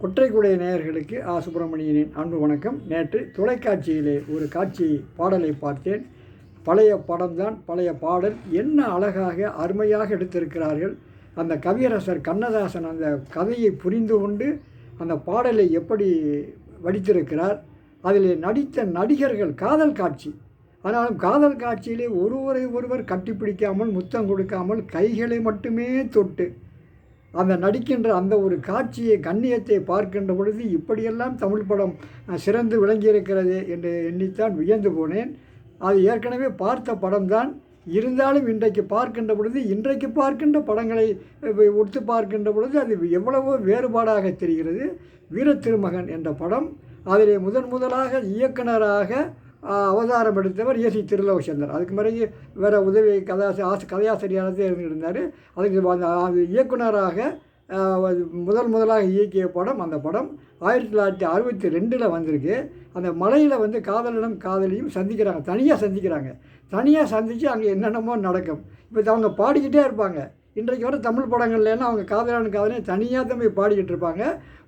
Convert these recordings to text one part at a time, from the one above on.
குற்றைக்குடை நேயர்களுக்கு ஆ. சுப்பிரமணியனின் அன்பு வணக்கம். நேற்று தொலைக்காட்சியிலே ஒரு காட்சி பாடலை பார்த்தேன். பழைய படம்தான் பழைய பாடல். என்ன அழகாக அருமையாக எடுத்திருக்கிறார்கள். அந்த கவியரசர் கண்ணதாசன் அந்த கதையை புரிந்து கொண்டு அந்த பாடலை எப்படி வடித்திருக்கிறார். அதில் நடித்த நடிகர்கள் காதல் காட்சி. ஆனாலும் காதல் காட்சியிலே ஒருவரை ஒருவர் கட்டிப்பிடிக்காமல் முத்தம் கொடுக்காமல் கைகளை மட்டுமே தொட்டு அந்த நடிக்கின்ற அந்த ஒரு காட்சியை கண்ணியத்தை பார்க்கின்ற பொழுது இப்படியெல்லாம் தமிழ் படம் சிறந்து விளங்கியிருக்கிறது என்று எண்ணித்தான் வியந்து போனேன். அது ஏற்கனவே பார்த்த படம்தான். இருந்தாலும் இன்றைக்கு பார்க்கின்ற பொழுது இன்றைக்கு பார்க்கின்ற படங்களை ஒடுத்து ஒத்து பார்க்கின்ற பொழுது அது எவ்வளவோ வேறுபாடாக தெரிகிறது. வீர திருமகன் என்ற படம் அதிலே முதன் முதலாக இயக்குனராக அவதாரம் எடுத்தவர் ஏசி திருலோகச்சந்தர். அதுக்கு பிறகு வேறு உதவி கதாசி ஆசு கதையாசிரியராக இருந்தார் அதுக்கு அந்த அது இயக்குனராக முதல் முதலாக இயக்கிய படம் அந்த படம் ஆயிரத்தி தொள்ளாயிரத்தி அறுபத்தி ரெண்டில் வந்திருக்கு. அந்த மலையில் வந்து காதலனும் காதலியும் சந்திக்கிறாங்க. தனியாக சந்திக்கிறாங்க. தனியாக சந்தித்து அங்கே என்னென்னமோ நடக்கும். இப்போ அவங்க பாடிக்கிட்டே இருப்பாங்க. இன்றைக்கு வர தமிழ் படங்கள்லாம் அவங்க காதலான காதலையும் தனியாக தான் போய் பாடிக்கிட்டு இருப்பாங்க.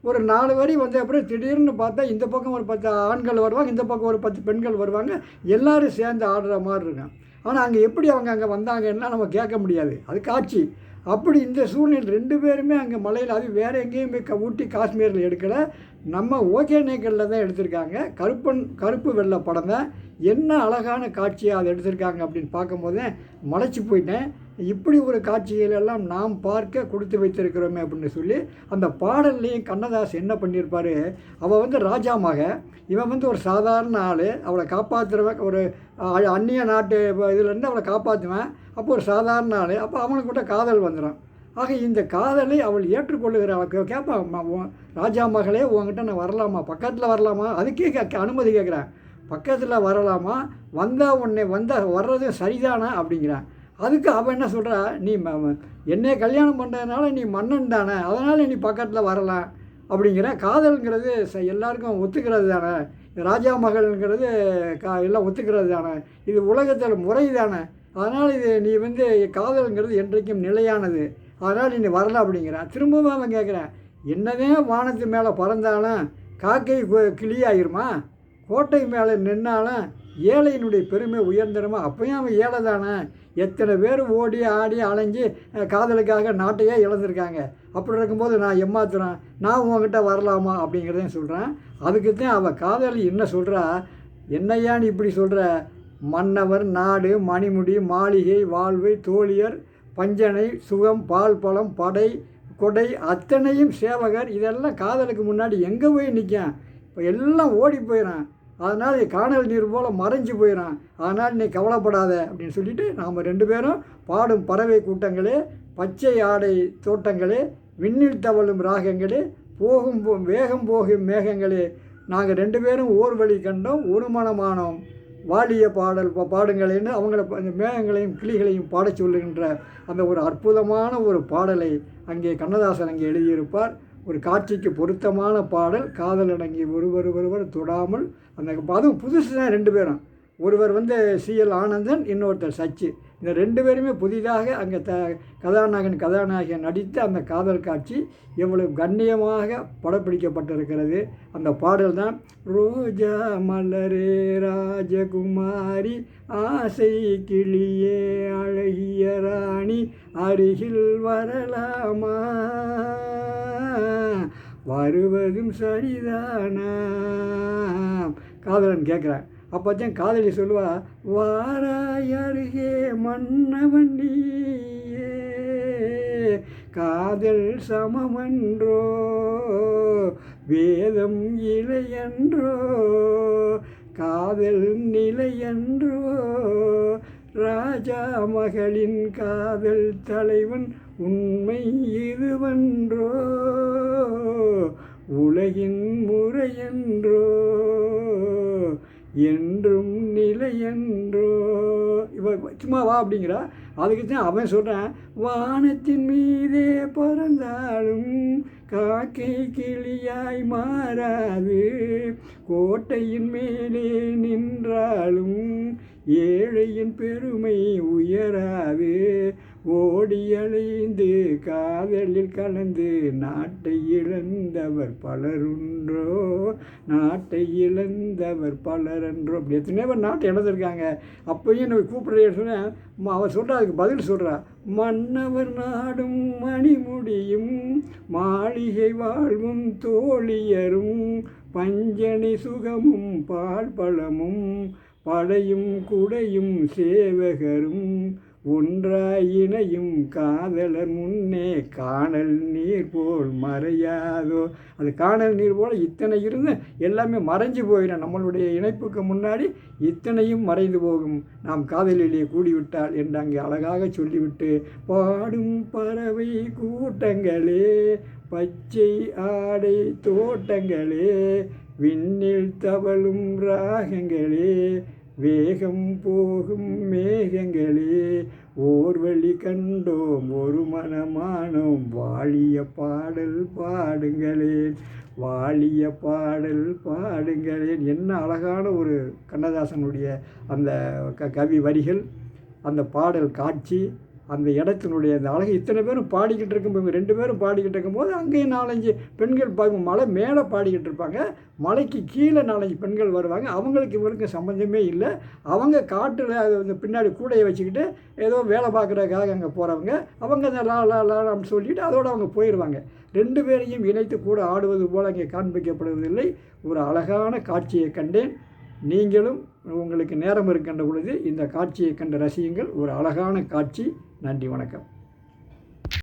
ஒரு நாலு வரி வந்த அப்புறம் திடீர்னு பார்த்தா இந்த பக்கம் ஒரு பத்து ஆண்கள் வருவாங்க இந்த பக்கம் ஒரு பத்து பெண்கள் வருவாங்க. எல்லோரும் சேர்ந்து ஆடுற மாதிரி இருக்கும். ஆனால் அங்கே எப்படி அவங்க அங்கே வந்தாங்கன்னா நம்ம கேட்க முடியாது. அது காட்சி. அப்படி இந்த சூழ்நிலை ரெண்டு பேருமே அங்கே மலையில் அது வேறு எங்கேயும் போய் க- ஊட்டி காஷ்மீரில் எடுக்கலை. நம்ம ஓகே நேக்கலில் தான் எடுத்திருக்காங்க. கருப்பன் கருப்பு வெள்ளை படம் தான். என்ன அழகான காட்சியாக அதை எடுத்திருக்காங்க அப்படின்னு பார்க்கும்போது மலைச்சு போயிட்டேன். இப்படி ஒரு காட்சிகளெல்லாம் நாம் பார்க்க கொடுத்து வைத்திருக்கிறோமே அப்படின்னு சொல்லி அந்த பாடல்லையும் கண்ணதாஸ் என்ன பண்ணியிருப்பாரு? அவள் வந்து ராஜா மக. இவன் வந்து ஒரு சாதாரண ஆள். அவளை காப்பாற்றுறவன் ஒரு அந்நிய நாட்டு இப்போ இதுலேருந்து அவளை காப்பாற்றுவேன். அப்போ ஒரு சாதாரண ஆள். அப்போ அவனுக்கு கூட காதல் வந்துடும். ஆக இந்த காதலை அவள் ஏற்றுக்கொள்ளுகிற அவளுக்கு கேட்பான் ராஜா மகளே உங்ககிட்ட நான் வரலாமா? பக்கத்தில் வரலாமா? அதுக்கே கே அனுமதி கேட்குறேன். பக்கத்தில் வரலாமா? வந்தால் உன்னை வந்தால் வர்றது சரிதானா? அப்படிங்கிறான். அதுக்கு அவன் என்ன சொல்கிறா நீ என்னை என்னைய கல்யாணம் பண்ணுறதுனால நீ மன்னன் தானே அதனால் நீ பக்கத்தில் வரலாம் அப்படிங்கிற காதல்ங்கிறது ச எல்லாருக்கும் ஒத்துக்கிறது தானே. ராஜா மகள்ங்கிறது கா எல்லாம் ஒத்துக்கிறது தானே இது உலகத்தில் முறை தானே அதனால் இது நீ வந்து காதல்ங்கிறது என்றைக்கும் நிலையானது. அதனால் நீ வரல அப்படிங்கிறான் திரும்பவும் அவன் கேட்குறான் என்னதே வானத்து மேலே பறந்தாலும் காக்கை கிளியாயிருமா? கோட்டை மேலே நின்னாலும் ஏழையினுடைய பெருமை உயர்ந்துருமா அப்பயும் அவன் ஏழை தானே எத்தனை பேர் ஓடி ஆடி அலைஞ்சு காதலுக்காக நாட்டையே இழந்திருக்காங்க. அப்படி இருக்கும்போது நான் ஏமாத்துறேன் நான் உங்ககிட்ட வரலாமா அப்படிங்கிறதையும் சொல்கிறேன் அதுக்கு தான் அவள் காதலி என்ன சொல்கிறா என்னையான்னு நீ இப்படி சொல்கிற மன்னவர் நாடு மணிமுடி மாளிகை வாழ்வு தோழியர் பஞ்சனை சுகம் பால் பழம் படை கொடை அத்தனையும் சேவகர். இதெல்லாம் காதலுக்கு முன்னாடி எங்கே போய் நிற்கும் இப்போ எல்லாம் ஓடி போயிடும் அதனால் காணல் நீர் போல் மறைஞ்சு போயிடும் அதனால் நீ கவலைப்படாத அப்படின்னு சொல்லிட்டு நாம் ரெண்டு பேரும் பாடும் பறவை கூட்டங்களே பச்சை ஆடை தோட்டங்களே விண்ணில் தவழும் ராகங்களே போகும் போ- வேகம் போகும் மேகங்களே நாங்கள் ரெண்டு பேரும் ஓர் வழி கண்டோம் ஒரு மனமானோம் வாலிய பாடல் பாடுங்களேன்னு அவங்கள அந்த மேகங்களையும் கிளிகளையும் பாடச் சொல்லுகின்ற அந்த ஒரு அற்புதமான ஒரு பாடலை அங்கே கண்ணதாசன் அங்கே எழுதியிருப்பார். ஒரு காட்சிக்கு பொருத்தமான பாடல் காதல் அடங்கி ஒருவர் ஒருவர் தொடாமல் அந்த அதுவும் புதுசு தான் ரெண்டு பேரும். ஒருவர் வந்து சிஎல் ஆனந்தன் இன்னொருத்தர் சச்சு. இந்த ரெண்டு பேருமே புதிதாக அங்கே த கதாநாயகன் கதாநாயகன் நடித்த அந்த காதல் காட்சி எவ்வளவு கண்ணியமாக படப்பிடிக்கப்பட்டிருக்கிறது. அந்த பாடல் தான் ரோஜா மலரே ராஜகுமாரி ஆசை கிளியே அழகிய ராணி அருகில் வரலாமா? வருவதும் சரிதானா? காதலன் கேட்குறான் அப்போ காதலி சொல்லுவா வாராய் அருகே மன்னவன் நீயே காதல் சமமன்றோ வேதம் இலையன்றோ காதல் நிலையன்றோ ராஜா மகளின் காதல் தலைவன் உண்மை இதுவன்றோ உலகின் முறையன்றோ என்றும் நிலை என்றோ. இவ சும்மா வா அப்படிங்கிறா. அதுக்கு தான் அவன் சொல்கிறான் வானத்தின் மீதே பறந்தாலும் காக்கை கிளியாய் மாறாது. கோட்டையின் மேலே நின்றாலும் ஏழையின் பெருமை உயராது. ஓடியழைந்து காதலில் கலந்து நாட்டை இழந்தவர் பலருன்றோ. நாட்டை இழந்தவர் பலர் என்றும். அப்படி எத்தனையோ பேர் நாட்டை இழந்திருக்காங்க. அப்பயும் நம்ம கூப்பிடுறேன்னு சொன்னேன். அவர் சொல்கிறா அதுக்கு பதில் சொல்கிறா மன்னவர் நாடும் மணிமுடியும் மாளிகை வாழ்வும் தோழியரும் பஞ்சனை சுகமும் பால் பழமும் படையும் குடையும் சேவகரும் ஒன்றாய் இணையும் காதலர் முன்னே காணல் நீர் போல் மறையாதோ. அது காணல் நீர் போல் இத்தனை இருந்து எல்லாமே மறைஞ்சு போயிடும் நம்மளுடைய இணைப்புக்கு முன்னாடி இத்தனையும் மறைந்து போகும். நாம் காதலிலே கூடிவிட்டால் என்று அங்கே அழகாக சொல்லிவிட்டு பாடும் பறவை கூட்டங்களே பச்சை ஆடை தோட்டங்களே விண்ணில் தவழும் ராகங்களே வேகம் போகும் மேகங்களே ஓர் வழி கண்டோம் ஒரு மனமானோம். வாழிய பாடல் பாடுங்களேன் வாழிய பாடல் பாடுங்களேன். என்ன அழகான ஒரு கண்ணதாசனுடைய அந்த க கவி வரிகள் அந்த பாடல் காட்சி. அந்த இடத்தினுடைய அந்த அழகு. இத்தனை பேரும் பாடிக்கிட்டு இருக்கும்போது ரெண்டு பேரும் பாடிக்கிட்டு இருக்கும்போது அங்கேயும் நாலஞ்சு பெண்கள் பார்க்கும் மலை மேலே பாடிக்கிட்டு இருப்பாங்க. மலைக்கு கீழே நாலஞ்சு பெண்கள் வருவாங்க. அவங்களுக்கு இவங்களுக்கு சம்மந்தமே இல்லை. அவங்க காட்டில் அந்த பின்னாடி கூடையை வச்சுக்கிட்டு ஏதோ வேலை பார்க்குறதுக்காக அங்கே போகிறவங்க அவங்க அந்த லா லா அப்படின்னு சொல்லிட்டு அதோடு அவங்க போயிடுவாங்க. ரெண்டு பேரையும் இணைத்து கூட ஆடுவது போல் அங்கே காண்பிக்கப்படுவதில்லை. ஒரு அழகான காட்சியை கண்டேன். நீங்களும் உங்களுக்கு நேரம் இருக்கின்ற பொழுது இந்த காட்சியை கண்டு ரசியுங்கள். ஒரு அழகான காட்சி. நன்றி வணக்கம்.